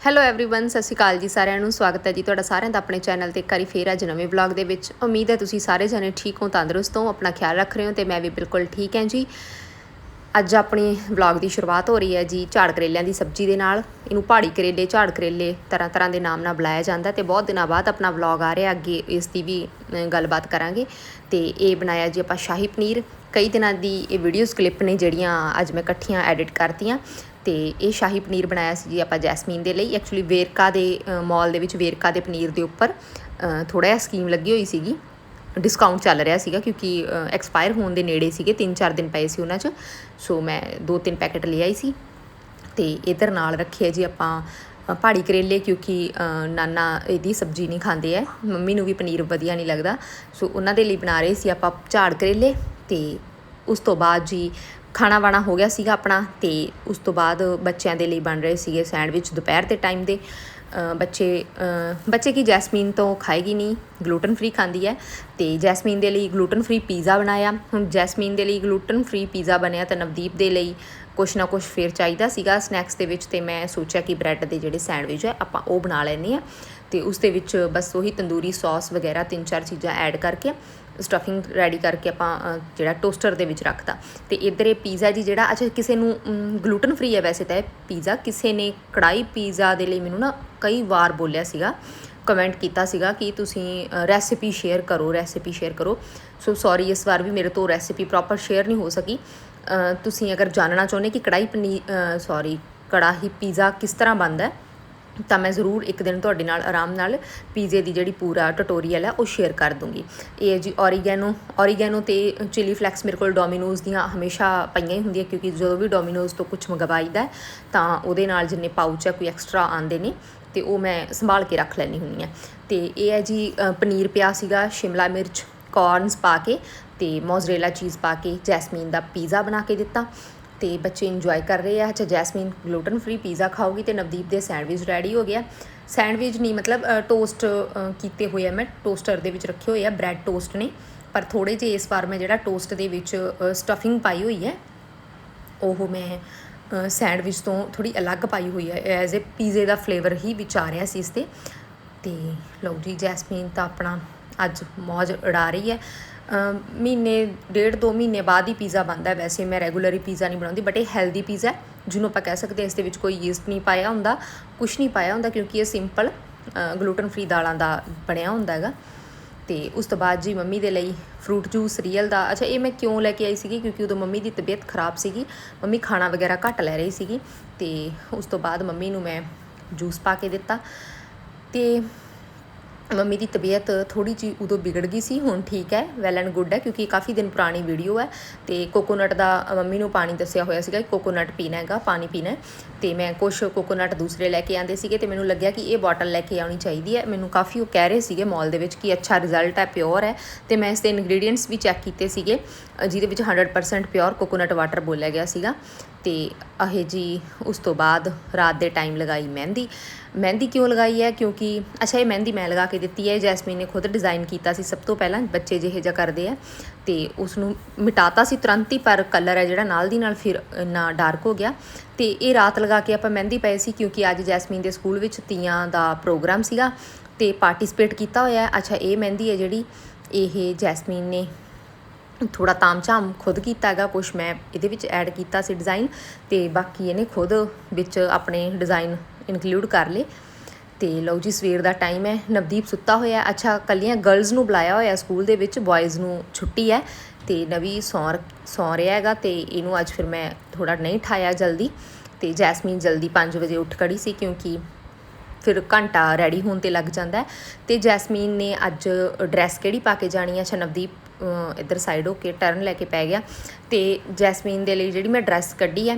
Hello everyone ਸਤਿ ਸ਼੍ਰੀ ਅਕਾਲ ਜੀ ਸਾਰਿਆਂ ਨੂੰ ਸਵਾਗਤ ਹੈ ਜੀ ਤੁਹਾਡਾ ਸਾਰਿਆਂ ਦਾ ਆਪਣੇ ਚੈਨਲ ਤੇ ਇੱਕ ਵਾਰੀ ਫੇਰ ਅੱਜ ਨਵੇਂ ਵਲੌਗ ਦੇ ਵਿੱਚ ਉਮੀਦ ਹੈ ਤੁਸੀਂ ਸਾਰੇ ਜਣੇ ਠੀਕ ਹੋ ਤੰਦਰੁਸਤ ਹੋ ਆਪਣਾ ਖਿਆਲ ਰੱਖ ਰਹੇ ਹੋ ਤੇ ਮੈਂ ਵੀ ਬਿਲਕੁਲ ਠੀਕ ਹਾਂ ਜੀ ਅੱਜ ਆਪਣੀ ਵਲੌਗ ਦੀ ਸ਼ੁਰੂਆਤ ਹੋ ਰਹੀ ਹੈ ਜੀ ਝਾੜ ਕਰੇਲਿਆਂ ਦੀ ਸਬਜ਼ੀ ਦੇ ਨਾਲ ਇਹਨੂੰ ਪਹਾੜੀ ਕਰੇਲੇ ਝਾੜ ਕਰੇਲੇ ਤਰ੍ਹਾਂ ਤਰ੍ਹਾਂ ਦੇ ਨਾਮ ਨਾਲ ਬੁਲਾਇਆ ਜਾਂਦਾ ਤੇ ਬਹੁਤ ਦਿਨਾਂ ਬਾਅਦ ਆਪਣਾ ਵਲੌਗ ਆ ਰਿਹਾ ਅੱਗੇ ਇਸ ਦੀ ਵੀ ਅ, ਗੱਲਬਾਤ ਕਰਾਂਗੇ ਤੇ ਇਹ ਬਣਾਇਆ ਜੀ ਆਪਾਂ ਸ਼ਾਹੀ ਪਨੀਰ ਕਈ ਦਿਨਾਂ ਦੀ ਇਹ ਵੀਡੀਓਜ਼ ਕਲਿੱਪ ਨੇ ਜਿਹੜੀਆਂ ਅੱਜ ਮੈਂ ਇਕੱਠੀਆਂ ਐਡਿਟ ਕਰਤੀਆਂ ਤੇ ਇਹ ਸ਼ਾਹੀ ਪਨੀਰ ਬਣਾਇਆ ਸੀ ਜੀ ਆਪਾਂ ਜੈਸਮੀਨ ਦੇ ਲਈ। ਐਕਚੁਅਲੀ ਵੇਰਕਾ ਦੇ ਮਾਲ ਦੇ ਵਿੱਚ ਵੇਰਕਾ ਦੇ ਪਨੀਰ ਦੇ ਉੱਪਰ ਥੋੜਾ ਜਿਹਾ ਸਕੀਮ ਲੱਗੀ ਹੋਈ ਸੀਗੀ। ਡਿਸਕਾਊਂਟ ਚੱਲ ਰਿਹਾ ਸੀਗਾ ਕਿਉਂਕਿ ਐਕਸਪਾਇਰ ਹੋਣ ਦੇ ਨੇੜੇ ਸੀਗੇ 3-4 ਦਿਨ ਪਏ ਸੀ ਉਹਨਾਂ 'ਚ। ਸੋ ਮੈਂ 2-3 ਪੈਕੇਟ ਲੈ ਆਈ ਸੀ ਤੇ ਇਧਰ ਨਾਲ ਰੱਖਿਆ ਜੀ ਆਪਾਂ ਪਹਾੜੀ ਕਰੇਲੇ ਕਿਉਂਕਿ ਨਾਨਾ ਇਹਦੀ ਸਬਜ਼ੀ ਨਹੀਂ ਖਾਂਦੇ ਐ, ਮੰਮੀ ਨੂੰ ਵੀ ਪਨੀਰ ਵਧੀਆ ਨਹੀਂ ਲੱਗਦਾ। ਸੋ ਉਹਨਾਂ ਦੇ ਲਈ ਬਣਾ ਰਹੇ ਸੀ ਆਪਾਂ ਝਾੜ ਕਰੇਲੇ ਤੇ ਉਸ ਤੋਂ ਬਾਅਦ ਜੀ ਖਾਣਾ ਵਾਣਾ ਹੋ ਗਿਆ ਸੀਗਾ ਆਪਣਾ ਤੇ ਉਸ ਤੋਂ ਬਾਅਦ ਬੱਚਿਆਂ ਦੇ ਲਈ ਬਣ ਰਹੇ ਸੀਗੇ ਸੈਂਡਵਿਚ ਦੁਪਹਿਰ ਦੇ ਟਾਈਮ ਦੇ। ਬੱਚੇ ਬੱਚੇ ਕੀ ਜੈਸਮੀਨ ਤੋਂ ਖਾਏਗੀ ਨਹੀਂ, ਗਲੂਟਨ ਫ੍ਰੀ ਖਾਂਦੀ ਹੈ ਤੇ ਜੈਸਮੀਨ ਦੇ ਲਈ ਗਲੂਟਨ ਫ੍ਰੀ ਪੀਜ਼ਾ ਬਣਾਇਆ। ਹੁਣ ਜੈਸਮੀਨ ਦੇ ਲਈ ਗਲੂਟਨ ਫ੍ਰੀ ਪੀਜ਼ਾ ਬਣਿਆ ਤਾਂ ਨਵਦੀਪ ਦੇ ਲਈ ਕੁਛ ਨਾ ਕੁਛ ਫੇਰ ਚਾਹੀਦਾ ਸੀਗਾ। ਸਨੈਕਸ ਦੇ ਵਿੱਚ ਤੇ ਮੈਂ ਸੋਚਿਆ ਕਿ ਬ੍ਰੈਡ ਦੇ ਜਿਹੜੇ ਸੈਂਡਵਿਚ ਹੈ ਆਪਾਂ ਉਹ ਬਣਾ ਲੈਂਦੇ ਆ ਤੇ ਉਸ ਦੇ ਵਿੱਚ ਬਸ ਉਹੀ ਤੰਦੂਰੀ ਸੌਸ ਵਗੈਰਾ ਤਿੰਨ ਚਾਰ ਚੀਜ਼ਾਂ ਐਡ ਕਰਕੇ ਸਟਫਿੰਗ ਰੈਡੀ ਕਰਕੇ ਆਪਾਂ ਜਿਹੜਾ ਟੋਸਟਰ ਦੇ ਵਿੱਚ ਰੱਖਤਾ। ਤੇ ਇੱਧਰ ਇਹ ਪੀਜ਼ਾ ਜੀ ਜਿਹੜਾ, ਅੱਛਾ, ਕਿਸੇ ਨੂੰ ਗਲੂਟਨ ਫ੍ਰੀ ਹੈ ਵੈਸੇ ਤਾਂ ਇਹ ਪੀਜ਼ਾ ਕਿਸੇ ਨੇ ਕੜਾਈ ਪੀਜ਼ਾ ਦੇ ਲਈ ਮੈਨੂੰ ਨਾ ਕਈ ਵਾਰ ਬੋਲਿਆ ਸੀਗਾ ਕਮੈਂਟ ਕੀਤਾ ਸੀਗਾ ਕਿ ਤੁਸੀਂ ਰੈਸਿਪੀ ਸ਼ੇਅਰ ਕਰੋ ਰੈਸਿਪੀ ਸ਼ੇਅਰ ਕਰੋ। ਸੋ ਸੌਰੀ ਇਸ ਵਾਰ ਵੀ ਮੇਰੇ ਤੋਂ ਰੈਸਿਪੀ ਪ੍ਰੋਪਰ ਸ਼ੇਅਰ ਨਹੀਂ ਹੋ ਸਕੀ। ਤੁਸੀਂ ਅਗਰ ਜਾਣਨਾ ਚਾਹੁੰਦੇ ਕਿ ਕੜਾਈ ਪਨੀਰ ਸੌਰੀ ਕੜਾਹੀ ਪੀਜ਼ਾ ਕਿਸ ਤਰ੍ਹਾਂ ਬਣਦਾ ਹੈ ਤਾਂ ਮੈਂ ਜ਼ਰੂਰ ਇੱਕ ਦਿਨ ਤੁਹਾਡੇ ਨਾਲ ਆਰਾਮ ਨਾਲ ਪੀਜ਼ੇ ਦੀ ਜਿਹੜੀ ਪੂਰਾ ਟਿਊਟੋਰੀਅਲ ਹੈ ਉਹ ਸ਼ੇਅਰ ਕਰ ਦੂੰਗੀ। ਇਹ ਹੈ ਜੀ ਔਰੀਗੈਨੋ ਔਰੀਗੈਨੋ ਤੇ ਚਿਲੀ ਫਲੈਕਸ ਮੇਰੇ ਕੋਲ ਡੋਮਿਨੋਜ਼ ਦੀਆਂ ਹਮੇਸ਼ਾ ਪਈਆਂ ਹੀ ਹੁੰਦੀਆਂ ਕਿਉਂਕਿ ਜਦੋਂ ਵੀ ਡੋਮਿਨੋਜ਼ ਤੋਂ ਕੁਝ ਮੰਗਵਾਈਦਾ ਤਾਂ ਉਹਦੇ ਨਾਲ ਜਿੰਨੇ ਪਾਊਚ ਹੈ, ਕੋਈ ਐਕਸਟਰਾ ਆਉਂਦੇ ਨੇ, ਤੇ ਉਹ ਮੈਂ ਸੰਭਾਲ ਕੇ ਰੱਖ ਲੈਣੀ ਹੁੰਦੀ ਆ ਤੇ ਇਹ ਹੈ ਜੀ ਪਨੀਰ ਪਿਆ ਸੀਗਾ, ਸ਼ਿਮਲਾ ਮਿਰਚ ਕੌਰਨਸ ਪਾ ਕੇ ਤੇ ਮੋਜ਼ਰੇਲਾ ਚੀਜ਼ ਪਾ ਕੇ ਜੈਸਮੀਨ ਦਾ ਪੀਜ਼ਾ ਬਣਾ ਕੇ ਦਿੱਤਾ। ਤੇ ਬੱਚੇ ਇੰਜੋਏ ਕਰ ਰਹੇ ਆ। ਅੱਛਾ, ਜੈਸਮੀਨ ਗਲੂਟਨ ਫ੍ਰੀ ਪੀਜ਼ਾ ਖਾਓਗੀ ਤੇ ਨਵਦੀਪ ਦੇ ਸੈਂਡਵਿਚ ਰੈਡੀ ਹੋ ਗਿਆ ਸੈਂਡਵਿਚ ਨਹੀਂ, ਮਤਲਬ ਟੋਸਟ ਕੀਤੇ ਹੋਏ ਆ ਮੈਂ। ਟੋਸਟਰ ਦੇ ਵਿੱਚ ਰੱਖੇ ਹੋਏ ਆ ਬ੍ਰੈਡ ਟੋਸਟ ਨੇ। ਪਰ ਥੋੜੇ ਜਿਹੇ ਇਸ ਵਾਰ ਮੈਂ ਜਿਹੜਾ ਟੋਸਟ ਦੇ ਵਿੱਚ ਸਟਫਿੰਗ ਪਾਈ ਹੋਈ ਹੈ, ਉਹ ਮੈਂ ਸੈਂਡਵਿਚ ਤੋਂ ਥੋੜੀ ਅਲੱਗ ਪਾਈ ਹੋਈ ਹੈ। ਐਜ਼ ਅ ਪੀਜ਼ੇ ਦਾ ਫਲੇਵਰ ਹੀ ਵਿੱਚ ਆ ਰਿਹਾ ਸੀ ਇਸ ਤੇ। ਤੇ ਲਓ ਜੀ, ਜੈਸਮੀਨ ਤਾਂ ਆਪਣਾ ਅੱਜ ਮੌਜ ਉਡਾ ਰਹੀ ਹੈ। ਮਹੀਨੇ, ਡੇਢ ਦੋ ਮਹੀਨੇ ਬਾਅਦ ਹੀ ਪੀਜ਼ਾ ਬਣਦਾ ਵੈਸੇ ਮੈਂ ਰੈਗੂਲਰ ਹੀ ਪੀਜ਼ਾ ਨਹੀਂ ਬਣਾਉਂਦੀ ਬਟ ਇਹ ਹੈਲਦੀ ਪੀਜ਼ਾ ਜਿਹਨੂੰ ਆਪਾਂ ਕਹਿ ਸਕਦੇ ਹਾਂ, ਇਸ ਦੇ ਵਿੱਚ ਕੋਈ ਯੀਸਟ ਨਹੀਂ ਪਾਇਆ ਹੁੰਦਾ ਕੁਝ ਨਹੀਂ ਪਾਇਆ ਹੁੰਦਾ, ਕਿਉਂਕਿ ਇਹ ਸਿੰਪਲ ਗਲੂਟਨ ਫ੍ਰੀ ਦਾਲਾਂ ਦਾ ਬਣਿਆ ਹੁੰਦਾ ਹੈਗਾ। ਤੇ ਉਸ ਤੋਂ ਬਾਅਦ ਜੀ ਮੰਮੀ ਦੇ ਲਈ ਫਰੂਟ ਜੂਸ ਰੀਅਲ ਦਾ, ਅੱਛਾ, ਇਹ ਮੈਂ ਕਿਉਂ ਲੈ ਕੇ ਆਈ ਸੀਗੀ? ਕਿਉਂਕਿ ਉਦੋਂ ਮੰਮੀ ਦੀ ਤਬੀਅਤ ਖਰਾਬ ਸੀਗੀ, ਮੰਮੀ ਖਾਣਾ ਵਗੈਰਾ ਘੱਟ ਲੈ ਰਹੀ ਸੀਗੀ, ਤੇ ਉਸ ਤੋਂ ਬਾਅਦ ਮੰਮੀ ਨੂੰ ਮੈਂ ਜੂਸ ਪਾ ਕੇ ਦਿੱਤਾ। ਤੇ ਮੰਮੀ ਦੀ ਤਬੀਅਤ ਥੋੜੀ ਜੀ ਉਦੋਂ ਵਿਗੜ ਗਈ ਸੀ, ਹੁਣ ਠੀਕ ਹੈ ਵੈਲ ਐਂਡ ਗੁੱਡ ਹੈ, ਕਿਉਂਕਿ ਕਾਫੀ ਦਿਨ ਪੁਰਾਣੀ ਵੀਡੀਓ ਹੈ ਤੇ ਕੋਕੋਨਟ ਦਾ ਮੰਮੀ ਨੂੰ ਪਾਣੀ ਦੱਸਿਆ ਹੋਇਆ ਸੀਗਾ ਕਿ ਕੋਕੋਨਟ ਪੀਣਾ ਹੈਗਾ, ਪਾਣੀ ਪੀਣਾ ਹੈ ਤੇ ਮੈਂ ਕੁਝ ਕੋਕੋਨਟ ਦੂਸਰੇ ਲੈ ਕੇ ਆਂਦੇ ਸੀਗੇ ਤੇ ਮੈਨੂੰ ਲੱਗਿਆ ਕਿ ਇਹ ਬੋਟਲ ਲੈ ਕੇ ਆਉਣੀ ਚਾਹੀਦੀ ਹੈ। ਮੈਨੂੰ ਕਾਫੀ ਉਹ ਕਹਿ ਰਹੇ ਸੀਗੇ ਮਾਲ ਦੇ ਵਿੱਚ ਕਿ ਅੱਛਾ ਰਿਜ਼ਲਟ ਹੈ ਪਿਓਰ ਹੈ ਤੇ ਮੈਂ ਇਸ ਦੇ ਇਨਗਰੀਡੀਅੰਟਸ ਵੀ ਚੈੱਕ ਕੀਤੇ ਸੀਗੇ, ਜਿਹਦੇ ਵਿੱਚ 100% ਪਿਓਰ ਕੋਕੋਨਟ ਵਾਟਰ ਬੋਲਿਆ ਗਿਆ ਸੀਗਾ ਤੇ ਇਹ ਜੀ ਉਸ ਤੋਂ ਬਾਅਦ ਰਾਤ ਦੇ ਟਾਈਮ ਲਗਾਈ ਮਹਿੰਦੀ ਮਹਿੰਦੀ ਕਿਉਂ ਲਗਾਈ ਹੈ? ਕਿਉਂਕਿ, ਅੱਛਾ, ਇਹ ਮਹਿੰਦੀ ਮੈਂ ਲਗਾ ਕੇ ਦਿੱਤੀ ਹੈ। ਜੈਸਮੀਨ ਨੇ ਖੁਦ ਡਿਜ਼ਾਈਨ ਕੀਤਾ ਸੀ। ਸਭ ਤੋਂ ਪਹਿਲਾਂ ਬੱਚੇ ਜਿਹੇ ਜਿਹਾ ਕਰਦੇ ਆ। ਤੇ ਉਸ ਨੂੰ ਮਿਟਾਤਾ ਸੀ ਤੁਰੰਤ ਹੀ, ਪਰ ਕਲਰ ਹੈ ਜਿਹੜਾ ਨਾਲ ਦੀ ਨਾਲ ਫਿਰ ਇੰਨਾ ਡਾਰਕ ਹੋ ਗਿਆ। ਤੇ ਇਹ ਰਾਤ ਲਗਾ ਕੇ ਆਪਾਂ ਮਹਿੰਦੀ ਪਏ ਸੀ, ਕਿਉਂਕਿ ਅੱਜ ਜੈਸਮੀਨ ਦੇ ਸਕੂਲ ਵਿੱਚ ਤੀਆਂ ਦਾ ਪ੍ਰੋਗਰਾਮ ਸੀਗਾ ਤੇ ਪਾਰਟਿਸਿਪੇਟ ਕੀਤਾ ਹੋਇਆ ਹੈ। ਅੱਛਾ, ਇਹ ਮਹਿੰਦੀ ਹੈ ਜਿਹੜੀ, ਇਹ ਜੈਸਮੀਨ ਨੇ ਥੋੜਾ ਤਾਮਝਾਮ ਖੁਦ ਕੀਤਾ ਹੈਗਾ। ਕੁਝ ਮੈਂ ਇਹਦੇ ਵਿੱਚ ਐਡ ਕੀਤਾ ਸੀ ਡਿਜ਼ਾਈਨ ਤੇ ਬਾਕੀ ਇਹਨੇ ਖੁਦ ਵਿੱਚ ਆਪਣੇ ਡਿਜ਼ਾਈਨ ਇਨਕਲੂਡ ਕਰ ਲਏ। ਤੇ ਲਓ ਜੀ, ਸਵੇਰ ਦਾ ਟਾਈਮ ਹੈ। ਨਵਦੀਪ ਸੁੱਤਾ ਹੋਇਆ। ਅੱਛਾ, ਕੱਲੀਆਂ ਗਰਲਸ ਨੂੰ ਬੁਲਾਇਆ ਹੋਇਆ ਸਕੂਲ ਦੇ ਵਿੱਚ। ਬॉयਜ਼ ਨੂੰ ਛੁੱਟੀ ਹੈ। ਤੇ ਨਵੀ ਸੌਂ ਸੌਂ ਰਿਹਾ ਹੈਗਾ ਤੇ ਇਹਨੂੰ ਅੱਜ ਫਿਰ ਮੈਂ ਥੋੜਾ ਨਹੀਂ ਠਾਇਆ ਜਲਦੀ। ਤੇ ਜੈਸਮੀਨ ਜਲਦੀ 5 ਵਜੇ ਉੱਠ ਖੜੀ ਸੀ ਕਿਉਂਕਿ ਫਿਰ ਘੰਟਾ ਰੈਡੀ ਹੋਣ ਤੇ ਲੱਗ ਜਾਂਦਾ ਹੈ। ਤੇ ਜੈਸਮੀਨ ਨੇ ਅੱਜ ਡਰੈਸ ਕਿਹੜੀ ਪਾ ਕੇ ਜਾਣੀ ਹੈ? ਅੱਛਾ, ਨਵਦੀਪ ਇੱਧਰ ਸਾਈਡ ਹੋ ਕੇ ਟਰਨ ਲੈ ਕੇ ਪੈ ਗਿਆ। ਤੇ ਜੈਸਮੀਨ ਦੇ ਲਈ ਜਿਹੜੀ ਮੈਂ ਡਰੈਸ ਕੱਢੀ ਹੈ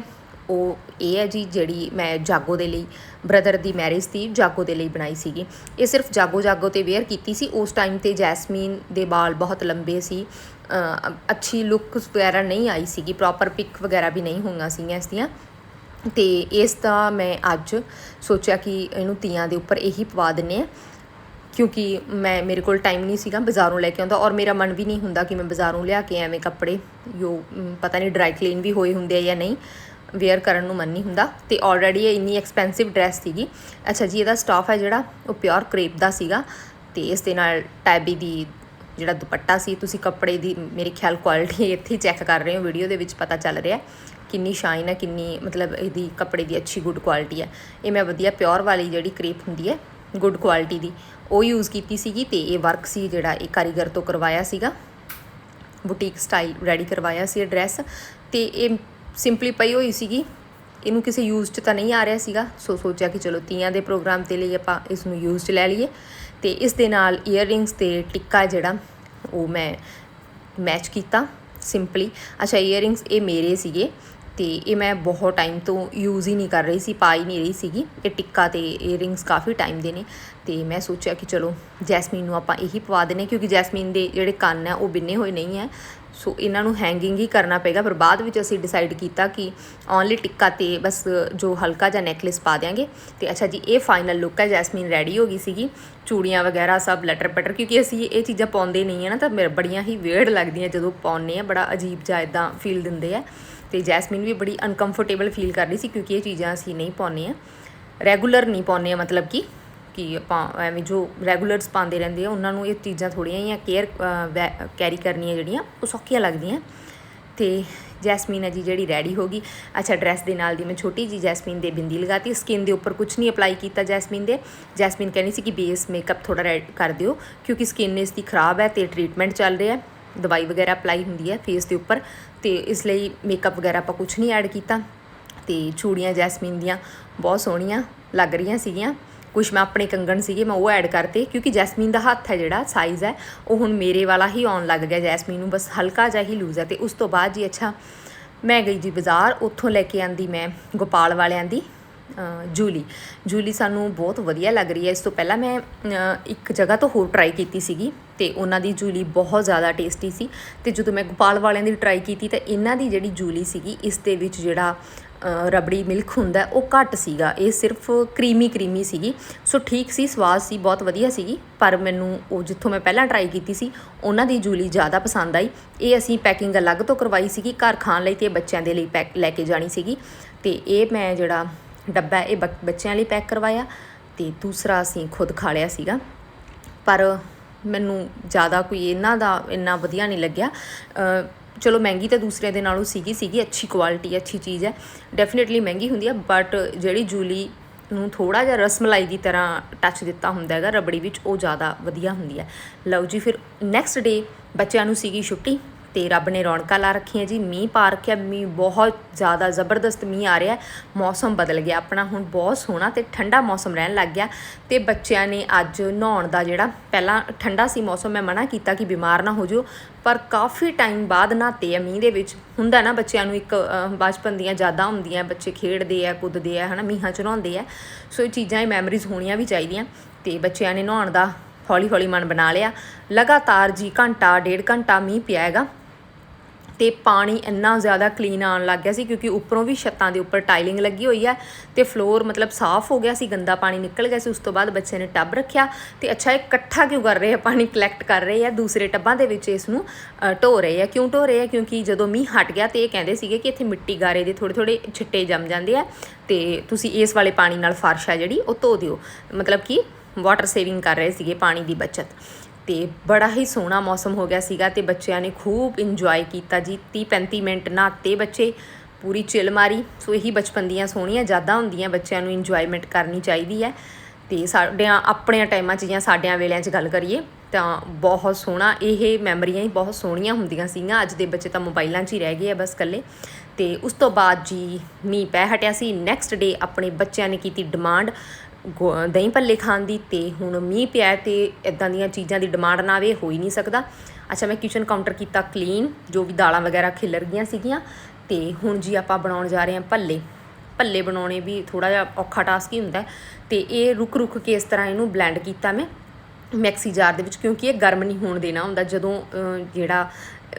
ਉਹ ਇਹ ਹੈ ਜੀ ਜਿਹੜੀ ਮੈਂ ਜਾਗੋ ਦੇ ਲਈ ਬ੍ਰਦਰ ਦੀ ਮੈਰਿਜ ਦੀ ਜਾਗੋ ਦੇ ਲਈ ਬਣਾਈ ਸੀਗੀ। ਇਹ ਸਿਰਫ ਜਾਗੋ ਜਾਗੋ ਤੇ ਵੇਅਰ ਕੀਤੀ ਸੀ। ਉਸ ਟਾਈਮ ਤੇ ਜੈਸਮੀਨ ਦੇ ਵਾਲ ਬਹੁਤ ਲੰਬੇ ਸੀ। ਅੱਛੀ ਲੁੱਕ ਵਗੈਰਾ ਨਹੀਂ ਆਈ ਸੀਗੀ। ਪ੍ਰੋਪਰ ਪਿਕ ਵਗੈਰਾ ਵੀ ਨਹੀਂ ਹੋਈਆਂ ਸੀਗੀਆਂ ਇਸ ਦੀਆਂ। ਤੇ ਇਸ ਦਾ ਮੈਂ ਅੱਜ ਸੋਚਿਆ ਕਿ ਇਹਨੂੰ ਤੀਆਂ ਦੇ ਉੱਪਰ ਇਹੀ ਪਵਾ ਦਿੰਨੇ ਆ ਕਿਉਂਕਿ ਮੈਂ, ਮੇਰੇ ਕੋਲ ਟਾਈਮ ਨਹੀਂ ਸੀਗਾ ਬਾਜ਼ਾਰੋਂ ਲੈ ਕੇ ਆਉਂਦਾ ਔਰ ਮੇਰਾ ਮਨ ਵੀ ਨਹੀਂ ਹੁੰਦਾ ਕਿ ਮੈਂ ਬਾਜ਼ਾਰੋਂ ਲਿਆ ਕੇ ਐਵੇਂ ਕੱਪੜੇ, ਜੋ ਪਤਾ ਨਹੀਂ ਡਰਾਈ ਕਲੀਨ ਵੀ ਹੋਏ ਹੁੰਦੇ ਆ ਜਾਂ ਨਹੀਂ। ਵੇਅਰ ਕਰਨ ਨੂੰ ਮਨ ਨਹੀਂ ਹੁੰਦਾ ਤੇ ਆਲਰੇਡੀ ਇਹ ਇੰਨੀ ਐਕਸਪੈਂਸਿਵ ਡਰੈਸ ਸੀਗੀ। ਅੱਛਾ ਜੀ, ਇਹਦਾ ਸਟਾਫ ਹੈ ਜਿਹੜਾ, ਉਹ ਪਿਓਰ ਕ੍ਰੇਪ ਦਾ ਸੀਗਾ ਤੇ ਇਸ ਦੇ ਨਾਲ ਟੈਬੀ ਦੀ ਜਿਹੜਾ ਦੁਪੱਟਾ ਸੀ, ਤੁਸੀਂ ਕੱਪੜੇ ਦੀ, ਮੇਰੇ ਖਿਆਲ ਕੁਆਲਿਟੀ ਇੱਥੇ ਚੈੱਕ ਕਰ ਰਹੇ ਹੋ ਵੀਡੀਓ ਦੇ ਵਿੱਚ ਪਤਾ ਚੱਲ ਰਿਹਾ ਕਿੰਨੀ ਸ਼ਾਈਨ ਹੈ, ਕਿੰਨੀ ਮਤਲਬ ਇਹਦੀ ਕੱਪੜੇ ਦੀ ਅੱਛੀ ਗੁੱਡ ਕੁਆਲਿਟੀ ਹੈ। ਇਹ ਮੈਂ ਵਧੀਆ ਪਿਓਰ ਵਾਲੀ ਜਿਹੜੀ ਕ੍ਰੇਪ ਹੁੰਦੀ ਹੈ ਗੁੱਡ ਕੁਆਲਿਟੀ ਦੀ, ਉਹ ਯੂਜ਼ ਕੀਤੀ ਸੀਗੀ ਤੇ ਇਹ ਵਰਕ ਸੀ ਜਿਹੜਾ ਇਹ ਕਾਰੀਗਰ ਤੋਂ ਕਰਵਾਇਆ ਸੀਗਾ। ਬੁਟੀਕ ਸਟਾਈਲ ਰੈਡੀ ਕਰਵਾਇਆ ਸੀ ਇਹ ਡਰੈਸ ਤੇ ਇਹ ਸਿੰਪਲੀ ਪਈ ਹੋਈ ਸੀਗੀ। ਇਹਨੂੰ ਕਿਸੇ ਯੂਜ਼ 'ਚ ਤਾਂ ਨਹੀਂ ਆ ਰਿਹਾ ਸੀਗਾ। ਸੋ ਸੋਚਿਆ ਕਿ ਚਲੋ ਤੀਆਂ ਦੇ ਪ੍ਰੋਗਰਾਮ ਤੇ ਲਈ ਆਪਾਂ ਇਸ ਨੂੰ ਯੂਜ਼ 'ਚ ਲੈ ਲਈਏ। ਤੇ ਇਸ ਦੇ ਨਾਲ ਇਅਰਿੰਗਸ ਤੇ ਟਿੱਕਾ ਜਿਹੜਾ, ਉਹ ਮੈਂ ਮੈਚ ਕੀਤਾ ਸਿੰਪਲੀ ਅੱਛਾ ਇਅਰਿੰਗਸ ਇਹ ਮੇਰੇ ਸੀਗੇ। ਤੇ ਇਹ ਮੈਂ ਬਹੁਤ ਟਾਈਮ ਤੋਂ ਯੂਜ਼ ਹੀ ਨਹੀਂ ਕਰ ਰਹੀ ਸੀ, ਪਾ ਹੀ ਨਹੀਂ ਰਹੀ ਸੀਗੀ ਇਹ ਟਿੱਕਾ ਤੇ ਇਅਰਿੰਗਸ ਕਾਫੀ ਟਾਈਮ ਦੇ ਨੇ ਤੇ ਮੈਂ ਸੋਚਿਆ ਕਿ ਚਲੋ ਜੈਸਮੀਨ ਨੂੰ ਆਪਾਂ ਇਹੀ ਪਵਾ ਦੇਣੇ ਕਿਉਂਕਿ ਜੈਸਮੀਨ ਦੇ ਜਿਹੜੇ ਕੰਨ ਆ ਉਹ ਬਿੰਨੇ ਹੋਏ ਨਹੀਂ ਹੈ। ਸੋ ਇਹਨਾਂ ਨੂੰ ਹੈਂਗਿੰਗ ਹੀ ਕਰਨਾ ਪਏਗਾ ਪਰ ਬਾਅਦ ਵਿੱਚ ਅਸੀਂ ਡਿਸਾਈਡ ਕੀਤਾ ਕਿ ਓਨਲੀ ਟਿੱਕਾ ਤੇ ਬਸ ਜੋ ਹਲਕਾ ਜਿਹਾ ਨੈਕਲੇਸ ਪਾ ਦਿਆਂਗੇ ਤੇ ਅੱਛਾ ਜੀ, ਇਹ ਫਾਈਨਲ ਲੁੱਕ ਹੈ, ਜੈਸਮੀਨ ਰੈਡੀ ਹੋ ਗਈ ਸੀਗੀ। ਚੂੜੀਆਂ ਵਗੈਰਾ ਸਭ ਲਟਰ ਪਟਰ ਕਿਉਂਕਿ ਅਸੀਂ ਇਹ ਚੀਜ਼ਾਂ ਪਾਉਂਦੇ ਨਹੀਂ ਆ ਨਾ ਤਾਂ ਮੇਰੇ ਬੜੀਆਂ ਹੀ ਵੇੜ ਲੱਗਦੀਆਂ ਜਦੋਂ ਪਾਉਂਦੇ ਆ ਬੜਾ ਅਜੀਬ ਜਿਹਾ ਇਦਾਂ ਫੀਲ ਦਿੰਦੇ ਆ। ਤੇ ਜੈਸਮੀਨ ਵੀ ਬੜੀ ਅਨਕੰਫਰਟੇਬਲ ਫੀਲ ਕਰ ਰਹੀ ਸੀ ਕਿਉਂਕਿ ਇਹ ਚੀਜ਼ਾਂ ਅਸੀਂ ਨਹੀਂ ਪਾਉਂਦੇ ਆ ਰੈਗੂਲਰ ਨਹੀਂ ਪਾਉਂਦੇ ਆ ਮਤਲਬ ਕਿ ਕਿ ਆਪਾਂ ਐਵੇਂ ਜੋ ਰੈਗੂਲਰਸ ਪਾਉਂਦੇ ਰਹਿੰਦੇ ਆ, ਉਹਨਾਂ ਨੂੰ ਇਹ ਚੀਜ਼ਾਂ ਥੋੜੀਆਂ ਜਿਹੀਆਂ ਕੇਅਰ ਕੈਰੀ ਕਰਨੀਆਂ ਜਿਹੜੀਆਂ, ਉਹ ਸੌਖੀਆਂ ਲੱਗਦੀਆਂ। ਤੇ ਜੈਸਮੀਨ ਹੈ ਜੀ ਜਿਹੜੀ ਰੈਡੀ ਹੋ ਗਈ। ਅੱਛਾ ਡਰੈਸ ਦੇ ਨਾਲ ਦੀ ਮੈਂ ਛੋਟੀ ਜੀ ਜੈਸਮੀਨ ਦੇ ਬਿੰਦੀ ਲਗਾਤੀ। ਸਕਿਨ ਦੇ ਉੱਪਰ ਕੁਝ ਨਹੀਂ ਅਪਲਾਈ ਕੀਤਾ ਜੈਸਮੀਨ ਦੇ। ਜੈਸਮੀਨ ਕਹਿੰਦੀ ਸੀ ਕਿ ਬੇਸ ਮੇਕਅਪ ਥੋੜਾ ਰੈਡ ਕਰ ਦਿਓ, ਕਿਉਂਕਿ ਸਕਿਨ ਇਸ ਦੀ ਖਰਾਬ ਹੈ ਤੇ ਟ੍ਰੀਟਮੈਂਟ ਚੱਲ ਰਿਹਾ ਹੈ। ਦਵਾਈ ਵਗੈਰਾ ਅਪਲਾਈ ਹੁੰਦੀ ਹੈ ਫੇਸ ਦੇ ਉੱਪਰ ਤੇ ਇਸ ਲਈ ਮੇਕਅਪ ਵਗੈਰਾ ਆਪਾਂ ਕੁਝ ਨਹੀਂ ਐਡ ਕੀਤਾ ਤੇ ਚੂੜੀਆਂ ਜੈਸਮੀਨ ਦੀਆਂ ਬਹੁਤ ਸੋਹਣੀਆਂ ਲੱਗ ਰਹੀਆਂ ਸੀਗੀਆਂ। ਕੁਝ ਮੈਂ ਆਪਣੇ ਕੰਗਣ ਸੀਗੇ ਮੈਂ ਉਹ ਐਡ ਕਰਤੇ ਕਿਉਂਕਿ ਜੈਸਮੀਨ ਦਾ ਹੱਥ ਹੈ ਜਿਹੜਾ ਸਾਈਜ਼ ਹੈ, ਉਹ ਹੁਣ ਮੇਰੇ ਵਾਲਾ ਹੀ ਆਉਣ ਲੱਗ ਗਿਆ ਜੈਸਮੀਨ ਨੂੰ, ਬਸ ਹਲਕਾ ਜਿਹਾ ਹੀ ਲੂਜ਼ ਹੈ ਤੇ ਉਸ ਤੋਂ ਬਾਅਦ ਜੀ ਅੱਛਾ ਮੈਂ ਗਈ ਜੀ ਬਾਜ਼ਾਰ, ਉੱਥੋਂ ਲੈ ਕੇ ਆਂਦੀ ਮੈਂ ਗੋਪਾਲ ਵਾਲਿਆਂ ਦੀ। ਜੂਲੀ। ਜੂਲੀ ਸਾਨੂੰ ਬਹੁਤ ਵਧੀਆ ਲੱਗ ਰਹੀ ਹੈ। ਇਸ ਤੋਂ ਪਹਿਲਾਂ ਮੈਂ ਇੱਕ ਜਗ੍ਹਾ ਤੋਂ ਹੋਰ ਟਰਾਈ ਕੀਤੀ ਸੀਗੀ ਤੇ ਉਹਨਾਂ ਦੀ ਜੂਲੀ ਬਹੁਤ ਜ਼ਿਆਦਾ ਟੇਸਟੀ ਸੀ ਤੇ ਜਦੋਂ ਮੈਂ ਗੋਪਾਲ ਵਾਲਿਆਂ ਦੀ ਟਰਾਈ ਕੀਤੀ ਤਾਂ ਇਹਨਾਂ ਦੀ ਜਿਹੜੀ ਜੂਲੀ ਸੀਗੀ, ਇਸ ਦੇ ਵਿੱਚ ਜਿਹੜਾ ਰਬੜੀ ਮਿਲਕ ਹੁੰਦਾ, ਉਹ ਘੱਟ ਸੀਗਾ। ਇਹ ਸਿਰਫ ਕਰੀਮੀ ਕਰੀਮੀ ਸੀਗੀ। ਸੋ ਠੀਕ ਸੀ, ਸਵਾਦ ਸੀ, ਬਹੁਤ ਵਧੀਆ ਸੀਗੀ, ਪਰ ਮੈਨੂੰ ਉਹ ਜਿੱਥੋਂ ਮੈਂ ਪਹਿਲਾਂ ਟਰਾਈ ਕੀਤੀ ਸੀ, ਉਹਨਾਂ ਦੀ ਜੂਲੀ ਜ਼ਿਆਦਾ ਪਸੰਦ ਆਈ। ਇਹ ਅਸੀਂ ਪੈਕਿੰਗ ਅਲੱਗ ਤੋਂ ਕਰਵਾਈ ਸੀਗੀ, ਘਰ ਖਾਣ ਲਈ ਤੇ ਬੱਚਿਆਂ ਦੇ ਲਈ ਪੈਕ ਲੈ ਕੇ ਜਾਣੀ ਸੀਗੀ। ਤੇ ਇਹ ਮੈਂ ਜਿਹੜਾ ਡੱਬਾ ਇਹ ਬੱਚ- ਬੱਚਿਆਂ ਲਈ ਪੈਕ ਕਰਵਾਇਆ ਤੇ ਦੂਸਰਾ ਅਸੀਂ ਖੁਦ ਖਾ ਲਿਆ ਸੀਗਾ। ਪਰ ਮੈਨੂੰ ਜ਼ਿਆਦਾ ਕੋਈ ਇਹਨਾਂ ਦਾ ਇੰਨਾ ਵਧੀਆ ਨਹੀਂ ਲੱਗਿਆ। ਚਲੋ ਮਹਿੰਗੀ ਤਾਂ ਦੂਸਰਿਆਂ ਦੇ ਨਾਲੋਂ ਸੀਗੀ ਸੀਗੀ, ਅੱਛੀ ਕੁਆਲਿਟੀ ਅੱਛੀ ਚੀਜ਼ ਹੈ। ਡੈਫੀਨਿਟਲੀ ਮਹਿੰਗੀ ਹੁੰਦੀ ਹੈ ਬਟ ਜਿਹੜੀ ਜੂਲੀ ਨੂੰ ਥੋੜਾ ਜਿਹਾ ਰਸਮਲਾਈ ਦੀ ਤਰ੍ਹਾਂ ਟੱਚ ਦਿੱਤਾ ਹੁੰਦਾ ਹੈਗਾ, ਰਬੜੀ ਵਿੱਚ, ਉਹ ਜ਼ਿਆਦਾ ਵਧੀਆ ਹੁੰਦੀ ਹੈ। ਲਓ ਜੀ, ਫਿਰ ਨੈਕਸਟ ਡੇ ਬੱਚਿਆਂ ਨੂੰ ਸੀਗੀ ਛੁੱਟੀ। ਤੇ ਰੱਬ ਨੇ ਰੌਣਕਾਂ ਲਾ ਰੱਖੀਆਂ ਜੀ। ਮੀਂਹ ਪਾ ਰੱਖਿਆ, ਮੀਂਹ ਬਹੁਤ ਜ਼ਿਆਦਾ ਜ਼ਬਰਦਸਤ ਮੀਂਹ ਆ ਰਿਹਾ। ਮੌਸਮ ਬਦਲ ਗਿਆ, ਆਪਣਾ ਹੁਣ ਬਹੁਤ ਸੋਹਣਾ ਤੇ ਠੰਡਾ ਮੌਸਮ ਰਹਿਣ ਲੱਗ ਗਿਆ। ਤੇ ਬੱਚਿਆਂ ਨੇ ਅੱਜ ਨਹਾਉਣ ਦਾ ਜਿਹੜਾ ਪਹਿਲਾਂ ਠੰਡਾ ਸੀ ਮੌਸਮ, ਮੈਂ ਮਨਾ ਕੀਤਾ ਕਿ ਬਿਮਾਰ ਨਾ ਹੋ ਜਾਓ, ਪਰ ਕਾਫੀ ਟਾਈਮ ਬਾਅਦ ਨਹਾਤੇ ਆ ਮੀਂਹ ਦੇ ਵਿੱਚ। ਹੁੰਦਾ ਨਾ ਬੱਚਿਆਂ ਨੂੰ ਇੱਕ ਬਚਪਨ ਦੀਆਂ ਯਾਦਾਂ ਹੁੰਦੀਆਂ, ਬੱਚੇ ਖੇਡਦੇ ਆ, ਕੁੱਦਦੇ ਆ, ਹਨਾ, ਮੀਂਹਾਂ ਚ ਨਹਾਉਂਦੇ ਆ। ਸੋ ਇਹ ਚੀਜ਼ਾਂ, ਇਹ ਮੈਮਰੀਜ਼ ਹੋਣੀਆਂ ਵੀ ਚਾਹੀਦੀਆਂ ਤੇ ਬੱਚਿਆਂ ਨੇ ਨਹਾਉਣ ਦਾ ਹੌਲੀ ਹੌਲੀ ਮਨ ਬਣਾ ਲਿਆ। ਲਗਾਤਾਰ ਜੀ ਘੰਟਾ, ਡੇਢ ਘੰਟਾ ਮੀਂਹ ਪਿਆ ਹੈਗਾ। ਤੇ ਪਾਣੀ ਇੰਨਾ ਜ਼ਿਆਦਾ ਕਲੀਨ ਆਉਣ ਲੱਗ ਗਿਆ ਸੀ ਕਿਉਂਕਿ ਉੱਪਰੋਂ ਵੀ ਛੱਤਾਂ ਦੇ ਉੱਪਰ ਟਾਈਲਿੰਗ ਲੱਗੀ ਹੋਈ ਹੈ ਤੇ ਫਲੋਰ ਮਤਲਬ ਸਾਫ਼ ਹੋ ਗਿਆ ਸੀ, ਗੰਦਾ ਪਾਣੀ ਨਿਕਲ ਗਿਆ ਸੀ, ਉਸ ਤੋਂ ਬਾਅਦ ਬੱਚੇ ਨੇ ਟੱਬ ਰੱਖਿਆ ਤੇ ਅੱਛਾ ਇਹ ਇਕੱਠਾ ਕਿਉਂ ਕਰ ਰਹੇ ਆ, ਪਾਣੀ ਕਲੈਕਟ ਕਰ ਰਹੇ ਆ, ਦੂਸਰੇ ਟੱਬਾਂ ਦੇ ਵਿੱਚ ਇਸ ਨੂੰ ਢੋ ਰਹੇ ਆ। ਕਿਉਂ ਢੋ ਰਹੇ ਆ? ਕਿਉਂਕਿ ਜਦੋਂ ਮੀਂਹ ਹਟ ਗਿਆ ਤੇ ਇਹ ਕਹਿੰਦੇ ਸੀਗੇ ਕਿ ਇੱਥੇ ਮਿੱਟੀ ਗਾਰੇ ਦੇ ਥੋੜੇ ਥੋੜੇ ਛਿੱਟੇ ਜੰਮ ਜਾਂਦੇ ਆ ਤੇ ਤੁਸੀਂ ਇਸ ਵਾਲੇ ਪਾਣੀ ਨਾਲ ਫਰਸ਼ ਆ ਜਿਹੜੀ, ਉਹ ਧੋ ਦਿਓ। ਮਤਲਬ ਕਿ ਵਾਟਰ ਸੇਵਿੰਗ ਕਰ ਰਹੇ ਸੀਗੇ ਪਾਣੀ ਦੀ ਬਚਤ। ਤੇ ਬੜਾ ਹੀ ਸੋਹਣਾ ਮੌਸਮ ਹੋ ਗਿਆ ਸੀਗਾ ਤੇ ਬੱਚਿਆਂ ਨੇ ਖੂਬ ਇੰਜੋਏ ਕੀਤਾ ਜੀ। 30 35 ਮਿੰਟ ਨਹਾਤੇ ਬੱਚੇ, ਪੂਰੀ ਚਿਲ ਮਾਰੀ। ਸੋ ਇਹੀ ਬਚਪਨ ਦੀਆਂ ਸੋਹਣੀਆਂ ਯਾਦਾਂ ਹੁੰਦੀਆਂ ਬੱਚਿਆਂ ਨੂੰ ਇੰਜੋਇਮੈਂਟ ਕਰਨੀ ਚਾਹੀਦੀ ਹੈ। ਤੇ ਸਾਡਿਆਂ, ਆਪਣਿਆਂ ਟਾਈਮਾਂ 'ਚ ਜਾਂ ਸਾਡਿਆਂ ਵੇਲਿਆਂ 'ਚ ਗੱਲ ਕਰੀਏ ਤਾਂ ਬਹੁਤ ਸੋਹਣਾ, ਇਹ ਮੈਮਰੀਆਂ ਹੀ ਬਹੁਤ ਸੋਹਣੀਆਂ ਹੁੰਦੀਆਂ ਸੀਗੀਆਂ। ਅੱਜ ਦੇ ਬੱਚੇ ਤਾਂ ਮੋਬਾਈਲਾਂ 'ਚ ਹੀ ਰਹਿ ਗਏ ਆ ਬਸ ਇਕੱਲੇ। ਤੇ ਉਸ ਤੋਂ ਬਾਅਦ ਜੀ ਮੀਂਹ ਪੈ ਹਟਿਆ ਸੀ। ਨੈਕਸਟ ਡੇ ਆਪਣੇ ਬੱਚਿਆਂ ਨੇ ਕੀਤੀ ਡਿਮਾਂਡ ਦਹੀਂ ਭੱਲੇ ਖਾਣ ਦੀ ਤੇ ਹੁਣ ਮੀਂਹ ਪਿਆ ਤੇ ਇਦਾਂ ਦੀਆਂ ਚੀਜ਼ਾਂ ਦੀ ਡਿਮਾਂਡ ਨਾ ਆਵੇ ਹੋ ਹੀ ਨਹੀਂ ਸਕਦਾ। ਅੱਛਾ, ਮੈਂ ਕਿਚਨ ਕਾਊਂਟਰ ਕੀਤਾ ਕਲੀਨ ਜੋ ਵੀ ਦਾਲਾਂ ਵਗੈਰਾ ਖਿਲਰ ਗਈਆਂ ਸੀਗੀਆਂ। ਤੇ ਹੁਣ ਜੀ ਆਪਾਂ ਬਣਾਉਣ ਜਾ ਰਹੇ ਹਾਂ ਭੱਲੇ। ਭੱਲੇ ਬਣਾਉਣੇ ਵੀ ਥੋੜਾ ਜਿਹਾ ਔਖਾ ਟਾਸਕ ਹੀ ਹੁੰਦਾ ਹੈ। ਤੇ ਇਹ ਰੁਕ ਰੁਕ ਕੇ ਇਸ ਤਰ੍ਹਾਂ ਇਹਨੂੰ ਬਲੈਂਡ ਕੀਤਾ ਮੈਂ ਮੈਕਸੀ ਜਾਰ ਦੇ ਵਿੱਚ, ਕਿਉਂਕਿ ਇਹ ਗਰਮ ਨਹੀਂ ਹੋਣ ਦੇਣਾ ਹੁੰਦਾ। ਜਦੋਂ ਜਿਹੜਾ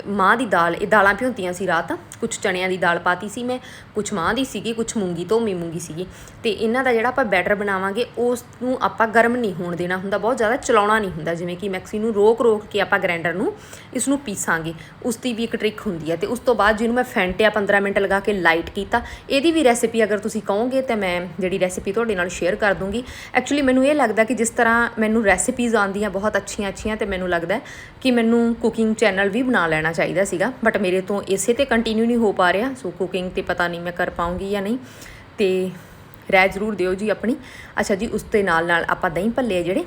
ਮਾਂ ਦੀ ਦਾਲ, ਇਹ ਦਾਲਾਂ ਭਿਉਂਤੀਆਂ ਸੀ ਰਾਤ। ਕੁਝ ਚਣਿਆਂ ਦੀ ਦਾਲ ਪਾਤੀ ਸੀ ਮੈਂ ਕੁਝ ਮਾਂ ਦੀ ਸੀਗੀ ਕੁਝ ਮੂੰਗੀ ਧੋਮੀ ਮੂੰਗੀ ਸੀਗੀ। ਤੇ ਇਹਨਾਂ ਦਾ ਜਿਹੜਾ ਆਪਾਂ ਬੈਟਰ ਬਣਾਵਾਂਗੇ ਉਸ ਨੂੰ ਆਪਾਂ ਗਰਮ ਨਹੀਂ ਹੋਣ ਦੇਣਾ ਹੁੰਦਾ, ਬਹੁਤ ਜ਼ਿਆਦਾ ਚਲਾਉਣਾ ਨਹੀਂ ਹੁੰਦਾ। ਜਿਵੇਂ ਕਿ ਮੈਕਸੀ ਨੂੰ ਰੋਕ ਰੋਕ ਕੇ ਆਪਾਂ ਗ੍ਰਾਈਂਡਰ ਨੂੰ ਇਸ ਨੂੰ ਪੀਸਾਂਗੇ। ਉਸ ਦੀ ਵੀ ਇੱਕ ਟ੍ਰਿਕ ਹੁੰਦੀ ਹੈ ਤੇ ਉਸ ਤੋਂ ਬਾਅਦ ਜਿਹਨੂੰ ਮੈਂ ਫੈਂਟਿਆ 15 ਮਿੰਟ ਲਗਾ ਕੇ ਲਾਈਟ ਕੀਤਾ, ਇਹਦੀ ਵੀ ਰੈਸਿਪੀ ਅਗਰ ਤੁਸੀਂ ਕਹੋਗੇ ਤਾਂ ਮੈਂ ਜਿਹੜੀ ਰੈਸਿਪੀ ਤੁਹਾਡੇ ਨਾਲ ਸ਼ੇਅਰ ਕਰ ਦੂੰਗੀ। ਐਕਚੁਅਲੀ ਮੈਨੂੰ ਇਹ ਲੱਗਦਾ ਕਿ ਜਿਸ ਤਰ੍ਹਾਂ ਮੈਨੂੰ ਰੈਸਿਪੀਜ਼ ਆਉਂਦੀਆਂ ਬਹੁਤ ਅੱਛੀਆਂ ਅੱਛੀਆਂ ਤੇ ਮੈਨੂੰ ਲੱਗਦਾ ਕਿ ਮੈਨੂੰ ਕੁਕਿੰਗ ਚੈਨਲ ਵੀ ਬਣਾ ਲੈਣਾ ਚਾਹੀਦਾ ਸੀਗਾ। ਬਟ ਮੇਰੇ ਤੋਂ ਇਸੇ ਤੇ ਕੰਟੀਨਿਊ ਨਹੀਂ ਹੋ ਪਾ ਰਿਹਾ। ਸੋ ਕੁਕਿੰਗ ਤੇ ਪਤਾ ਨਹੀਂ ਮੈਂ ਕਰ ਪਾਉਂਗੀ ਜਾਂ ਨਹੀਂ। ਤੇ ਰਾਏ ਜ਼ਰੂਰ ਦਿਓ ਜੀ ਆਪਣੀ। ਅੱਛਾ ਜੀ, ਉਸ ਦੇ ਨਾਲ ਨਾਲ ਆਪਾਂ ਦਹੀਂ ਭੱਲੇ ਜਿਹੜੇ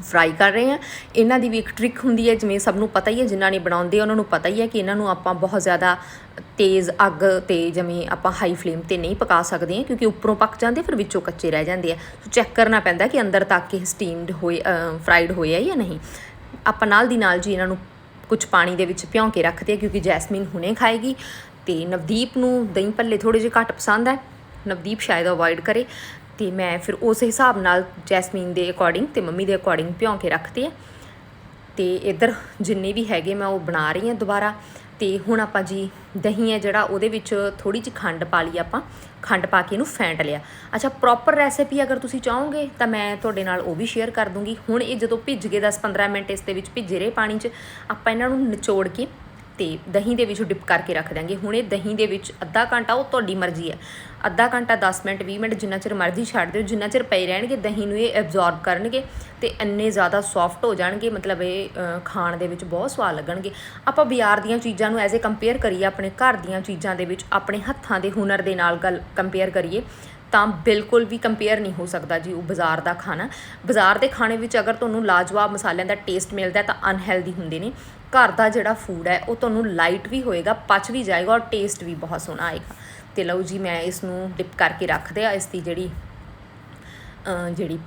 ਫਰਾਈ ਕਰ ਰਹੇ ਆ ਇਹਨਾਂ ਦੀ ਵੀ ਇੱਕ ਟ੍ਰਿਕ ਹੁੰਦੀ ਹੈ, ਜਿਵੇਂ ਸਭ ਨੂੰ ਪਤਾ ਹੀ ਹੈ, ਜਿਨ੍ਹਾਂ ਨੇ ਬਣਾਉਂਦੇ ਉਹਨਾਂ ਨੂੰ ਪਤਾ ਹੀ ਹੈ ਕਿ ਇਹਨਾਂ ਨੂੰ ਆਪਾਂ ਬਹੁਤ ਜ਼ਿਆਦਾ ਤੇਜ਼ ਅੱਗ ਤੇ ਜਿਵੇਂ ਆਪਾਂ ਹਾਈ ਫਲੇਮ ਤੇ ਨਹੀਂ ਪਕਾ ਸਕਦੇ ਹਾਂ, ਕਿਉਂਕਿ ਉੱਪਰੋਂ ਪੱਕ ਜਾਂਦੇ ਫਿਰ ਵਿੱਚੋਂ ਕੱਚੇ ਰਹਿ ਜਾਂਦੇ ਆ। ਸੋ ਚੈੱਕ ਕਰਨਾ ਪੈਂਦਾ ਕਿ ਅੰਦਰ ਤੱਕ ਇਹ ਸਟੀਮਡ ਹੋਏ ਫਰਾਈਡ ਹੋਏ ਆ ਜਾਂ ਨਹੀਂ। ਆਪਾਂ ਨਾਲ ਦੀ ਨਾਲ ਜੀ ਇਹਨਾਂ ਨੂੰ ਕੁਝ ਪਾਣੀ ਦੇ ਵਿੱਚ ਭਿਉਂ ਕੇ ਰੱਖਦੇ ਆ ਕਿਉਂਕਿ ਜੈਸਮੀਨ ਹੁਣੇ ਖਾਏਗੀ ਤੇ ਨਵਦੀਪ ਨੂੰ ਦਹੀਂ ਭੱਲੇ ਥੋੜੇ ਜਿਹੇ ਘੱਟ ਪਸੰਦ ਹੈ। ਨਵਦੀਪ ਸ਼ਾਇਦ ਅਵੋਇਡ ਕਰੇ ਤੇ ਮੈਂ ਫਿਰ ਉਸ ਹਿਸਾਬ ਨਾਲ ਜੈਸਮੀਨ ਦੇ ਅਕੋਰਡਿੰਗ ਤੇ ਮੰਮੀ ਦੇ ਅਕੋਰਡਿੰਗ ਭਿਉਂ ਕੇ ਰੱਖਦੇ ਆ। ਤੇ ਇੱਧਰ ਜਿੰਨੇ ਵੀ ਹੈਗੇ ਮੈਂ ਉਹ ਬਣਾ ਰਹੀ ਹਾਂ ਦੁਬਾਰਾ। ਤੇ ਹੁਣ ਆਪਾਂ ਜੀ ਦਹੀਂ ਹੈ ਜਿਹੜਾ ਉਹਦੇ ਵਿੱਚ ਥੋੜੀ ਜਿਹੀ ਖੰਡ ਪਾ ਲਈ ਆਪਾਂ। ਖੰਡ ਪਾ ਕੇ ਇਹਨੂੰ ਫੈਂਟ ਲਿਆ। ਅੱਛਾ ਪ੍ਰੋਪਰ ਰੈਸਿਪੀ ਅਗਰ ਤੁਸੀਂ ਚਾਹੋਗੇ ਤਾਂ ਮੈਂ ਤੁਹਾਡੇ ਨਾਲ ਉਹ ਵੀ ਸ਼ੇਅਰ ਕਰ ਦੂੰਗੀ। ਹੁਣ ਇਹ ਜਦੋਂ ਭਿੱਜ ਗਏ 10-15 ਮਿੰਟ ਇਸ ਦੇ ਵਿੱਚ ਭਿੱਜੇ ਰਹੇ ਪਾਣੀ 'ਚ, ਆਪਾਂ ਇਹਨਾਂ ਨੂੰ ਨਿਚੋੜ ਕੇ ਤੇ ਦਹੀਂ ਦੇ ਵਿੱਚ ਡਿਪ ਕਰਕੇ ਰੱਖ ਦਾਂਗੇ ਹੁਣ ਇਹ ਦਹੀਂ ਦੇ ਵਿੱਚ ਅੱਧਾ ਘੰਟਾ ਉਹ ਤੁਹਾਡੀ ਮਰਜ਼ੀ ਹੈ। ਅੱਧਾ ਘੰਟਾ 10 ਮਿੰਟ 20 ਮਿੰਟ ਜਿੰਨਾ ਚਿਰ ਮਰਜ਼ੀ ਛੱਡ ਦਿਓ, ਜਿੰਨਾ ਚਿਰ ਪਏ ਰਹਿਣਗੇ, ਦਹੀਂ ਨੂੰ ਇਹ ਐਬਜ਼ੌਰਬ ਕਰਨਗੇ ਤੇ ਇੰਨੇ ਜ਼ਿਆਦਾ ਸੌਫਟ ਹੋ ਜਾਣਗੇ। ਮਤਲਬ ਇਹ ਖਾਣ ਦੇ ਵਿੱਚ ਬਹੁਤ ਸਵਾਦ ਲੱਗਣਗੇ। ਆਪਾਂ ਬਾਜ਼ਾਰ ਦੀਆਂ ਚੀਜ਼ਾਂ ਨੂੰ ਐਜ਼ ਏ ਕੰਪੇਅਰ ਕਰੀਏ, ਆਪਣੇ ਘਰ ਦੀਆਂ ਚੀਜ਼ਾਂ ਦੇ ਵਿੱਚ, ਆਪਣੇ ਹੱਥਾਂ ਦੇ ਹੁਨਰ ਦੇ ਨਾਲ ਗੱਲ ਕੰਪੇਅਰ ਕਰੀਏ, ਤਾਂ ਬਿਲਕੁਲ ਵੀ ਕੰਪੇਅਰ ਨਹੀਂ ਹੋ ਸਕਦਾ ਜੀ ਉਹ ਬਾਜ਼ਾਰ ਦਾ ਖਾਣਾ। ਬਾਜ਼ਾਰ ਦੇ ਖਾਣੇ ਵਿੱਚ ਅਗਰ ਤੁਹਾਨੂੰ ਲਾਜਵਾਬ ਮਸਾਲਿਆਂ ਦਾ ਟੇਸਟ ਮਿਲਦਾ ਤਾਂ ਅਨਹੈਲਦੀ ਹੁੰਦੇ ਨੇ। ਘਰ ਦਾ ਜਿਹੜਾ ਫੂਡ ਹੈ, ਉਹ ਤੁਹਾਨੂੰ ਲਾਈਟ ਵੀ ਹੋਏਗਾ, ਪਚ ਵੀ ਜਾਏਗਾ ਔਰ ਟੇਸਟ ਵੀ ਬਹੁਤ ਸੋਹਣਾ ਆਏਗਾ। ਤੇ ਲਓ ਜੀ, ਮੈਂ ਇਸ ਨੂੰ ਡਿਪ ਕਰਕੇ ਰੱਖਦੇ ਆ ਇਸ ਦੀ ਜਿਹੜੀ ਜਿਹੜੀ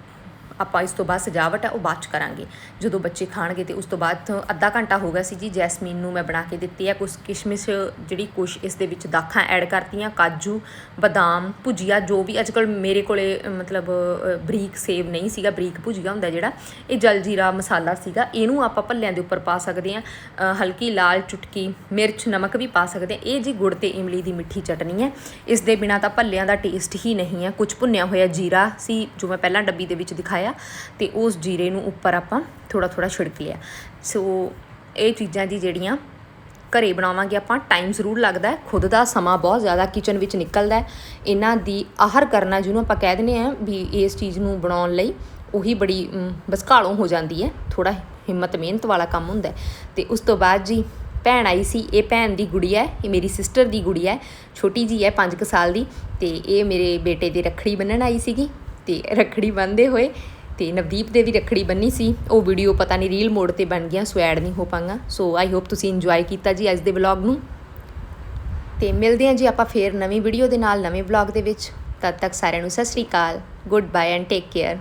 ਆਪਾਂ ਇਸ ਤੋਂ ਬਾਅਦ ਸਜਾਵਟ ਹੈ ਉਹ ਬਾਅਦ ਚ ਕਰਾਂਗੇ। ਜਦੋਂ ਬੱਚੇ ਖਾਣਗੇ ਤੇ ਉਸ ਤੋਂ ਬਾਅਦ ਅੱਧਾ ਘੰਟਾ ਹੋ ਗਿਆ ਸੀ ਜੀ, ਜੈਸਮੀਨ ਨੂੰ ਮੈਂ ਬਣਾ ਕੇ ਦਿੱਤੀ ਹੈ ਕੁਝ ਕਿਸ਼ਮਿਸ਼, ਜਿਹੜੀ ਕੁਛ ਇਸ ਦੇ ਵਿੱਚ ਦਾਖਾਂ ਐਡ ਕਰਤੀਆਂ, ਕਾਜੂ, ਬਦਾਮ, ਭੁਜੀਆ, ਜੋ ਵੀ ਅੱਜਕੱਲ ਮੇਰੇ ਕੋਲੇ ਮਤਲਬ ਬਰੀਕ ਸੇਵ ਨਹੀਂ ਸੀਗਾ, ਬਰੀਕ ਭੁਜੀਆ ਹੁੰਦਾ ਜਿਹੜਾ, ਇਹ ਜਲਜੀਰਾ ਮਸਾਲਾ ਸੀਗਾ, ਇਹਨੂੰ ਆਪਾਂ ਭੱਲਿਆਂ ਦੇ ਉੱਪਰ ਪਾ ਸਕਦੇ ਹਾਂ। ਹਲਕੀ ਲਾਲ ਚੁਟਕੀ, ਮਿਰਚ, ਨਮਕ ਵੀ ਪਾ ਸਕਦੇ ਹਾਂ। ਇਹ ਜੀ ਗੁੜ ਤੇ ਇਮਲੀ ਦੀ ਮਿੱਠੀ ਚਟਨੀ ਹੈ। ਇਸ ਦੇ ਬਿਨਾ ਤਾਂ ਭੱਲਿਆਂ ਦਾ ਟੇਸਟ ਹੀ ਨਹੀਂ ਹੈ। ਕੁਝ ਭੁੰਨਿਆ ਹੋਇਆ ਜੀਰਾ ਸੀ, ਜੋ ਮੈਂ ਪਹਿਲਾਂ ਡੱਬੀ ਦੇ ਵਿੱਚ ਦਿਖਾਇਆ। ਤੇ ਉਸ ਜੀਰੇ ਨੂੰ ਉੱਪਰ ਆਪਾਂ ਥੋੜਾ ਥੋੜਾ ਛਿੜਕ ਲਿਆ ਸੋ ਇਹ ਚੀਜ਼ਾਂ ਜੀ ਜਿਹੜੀਆਂ ਘਰੇ ਬਣਾਵਾਂਗੇ ਆਪਾਂ ਟਾਈਮ ਜ਼ਰੂਰ ਲੱਗਦਾ ਖੁਦ ਦਾ ਸਮਾਂ ਬਹੁਤ ਜ਼ਿਆਦਾ ਕਿਚਨ ਵਿੱਚ ਨਿਕਲਦਾ ਇਹਨਾਂ ਦੀ ਆਹਰ ਕਰਨਾ ਜਿਹਨੂੰ ਆਪਾਂ ਕਹਿ ਦਿੰਦੇ ਆ ਵੀ ਇਸ ਚੀਜ਼ ਨੂੰ ਬਣਾਉਣ ਲਈ ਉਹੀ ਬੜੀ ਅਮ, ਬਸ ਘਾਲੋਂ ਹੋ ਜਾਂਦੀ ਹੈ। ਥੋੜਾ ਹਿੰਮਤ ਮਿਹਨਤ ਵਾਲਾ ਕੰਮ ਹੁੰਦਾ ਹੈ। ਤੇ ਉਸ ਤੋਂ ਬਾਅਦ ਜੀ ਭੈਣ ਆਈ ਸੀ ਇਹ ਭੈਣ ਦੀ ਗੁੜੀਆ ਹੈ ਇਹ ਮੇਰੀ ਸਿਸਟਰ ਦੀ ਗੁੜੀਆ ਹੈ। ਛੋਟੀ ਜੀ ਹੈ 5 ਸਾਲ ਦੀ। ਤੇ ਇਹ ਮੇਰੇ ਬੇਟੇ ਦੀ ਰੱਖੜੀ ਬੰਨਣ ਆਈ ਸੀਗੀ। ਤੇ ਰੱਖੜੀ ਬੰਨਦੇ ਹੋਏ ਤੇ ਨਵਦੀਪ ਦੇ ਵੀ ਰੱਖੜੀ ਬੰਨੀ ਸੀ। ਉਹ ਵੀਡੀਓ ਪਤਾ ਨਹੀਂ ਰੀਲ ਮੋਡ ਤੇ ਬਣ ਗਿਆ ਸੋ ਐਡ ਨਹੀਂ ਹੋ ਪਾਂਗਾ। ਸੋ ਆਈ ਹੋਪ ਤੁਸੀਂ ਇੰਜੋਏ ਕੀਤਾ ਜੀ ਅੱਜ ਦੇ ਵਲੌਗ ਨੂੰ। ਤੇ ਮਿਲਦੇ ਹਾਂ ਜੀ ਆਪਾਂ ਫੇਰ ਨਵੀਂ ਵੀਡੀਓ ਦੇ ਨਾਲ ਨਵੇਂ ਵਲੌਗ ਦੇ ਵਿੱਚ। ਤਦ ਤੱਕ ਸਾਰਿਆਂ ਨੂੰ ਸਤਿ ਸ੍ਰੀ ਅਕਾਲ goodbye and take care